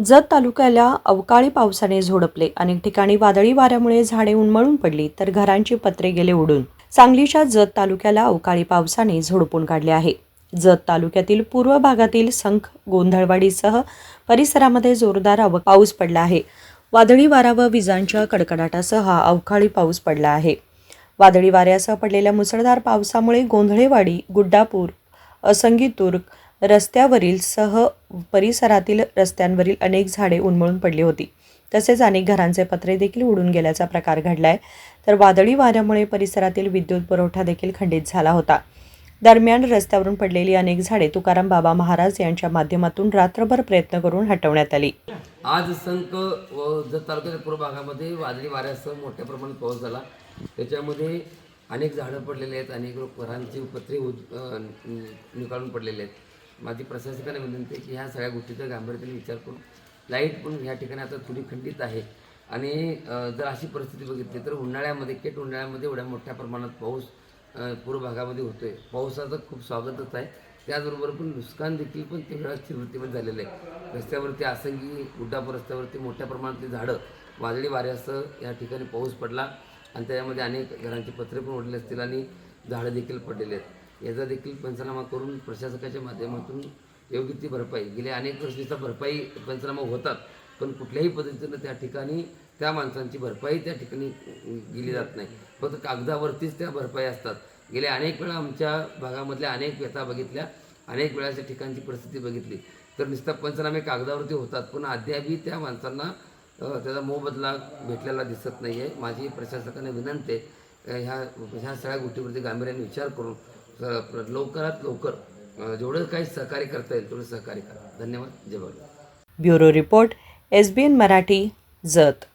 जत तालुक्याला अवकाळी पावसाने झोडपले. अनेक ठिकाणी वादळी वाऱ्यामुळे झाडे उन्मळून पडली तर घरांची पत्रे गेले उडून. सांगलीच्या जत तालुक्याला अवकाळी पावसाने झोडपून काढले आहे. जत तालुक्यातील पूर्व भागातील संख गोंधळवाडीसह परिसरामध्ये जोरदार अव पाऊस पडला आहे. वादळी वारा व विजांच्या कडकडाटासह अवकाळी पाऊस पडला आहे. वादळी वाऱ्यासह पडलेल्या मुसळधार पावसामुळे गोंधळेवाडी गुड्डापूर असंगीतूर्ग रस्त्यावरील सह परिसरातील रस्त्यांवरील अनेक झाडे उन्मळून पडली होती. तसेच अनेक घरांचे पत्रे देखील उडून गेल्याचा प्रकार घडलाय. तर वादळी वाऱ्यामुळे परिसरातील विद्युत पुरवठा देखील खंडित झाला होता. दरम्यान रस्त्यावरून पडलेली अनेक झाडे तुकाराम बाबा महाराज यांच्या माध्यमातून रात्रभर प्रयत्न करून हटवण्यात आली. आज संक व जत तालुक्याच्या पूर्व भागामध्ये वादळी वाऱ्यासह मोठ्या प्रमाणात पाऊस झाला. त्याच्यामध्ये अनेक झाडं पडलेले आहेत अनेक घरांची पत्रे निकाळून पडलेले आहेत. माझी प्रशासकाने विनंती आहे की ह्या सगळ्या गोष्टीचा गांभीर्याने विचार करून लाइट पण ह्या ठिकाणी आता थोडी खंडित आहे. आणि जर अशी परिस्थिती बघितली तर उन्हाळ्यामध्ये केट उन्हाळ्यामध्ये एवढ्या मोठ्या प्रमाणात पाऊस पूर्व भागामध्ये होतो आहे पावसाचं खूप स्वागतच आहे. त्याचबरोबर पण नुकसान देखील पण तेवढ्या चिरवृत्तीमध्ये झालेलं आहे. रस्त्यावरती आसंगी उड्डाप रस्त्यावरती मोठ्या प्रमाणातली झाडं वादळी वाऱ्यासह या ठिकाणी पाऊस पडला. आणि त्याच्यामध्ये अनेक घरांचे पत्रे पण उडले असतील आणि झाडं देखील पडलेले आहेत. याचा देखील पंचनामा करून प्रशासकाच्या माध्यमातून योग्य ती भरपाई. गेल्या अनेक वर्षीचा भरपाई पंचनामा होतात पण कुठल्याही पद्धतीनं त्या ठिकाणी त्या माणसांची भरपाई त्या ठिकाणी गेली जात नाही. फक्त कागदावरतीच त्या भरपाई असतात. गेल्या अनेक वेळा आमच्या भागामधल्या अनेक व्यथा बघितल्या अनेक वेळाच्या ठिकाणची परिस्थिती बघितली. तर नुसतं पंचनामे कागदावरती होतात पण अद्यापही त्या माणसांना त्याचा मोबदला भेटलेला दिसत नाही आहे माझी प्रशासकाने विनंती आहे ह्या ह्या सगळ्या गोष्टीवरती गांभीर्याने विचार करून लवकरात लवकर जेवढं काही सहकार्य करता येईल तेवढं सहकार्य करा. धन्यवाद. Jai Bhavani. Bureau report S B N Marathi Jat.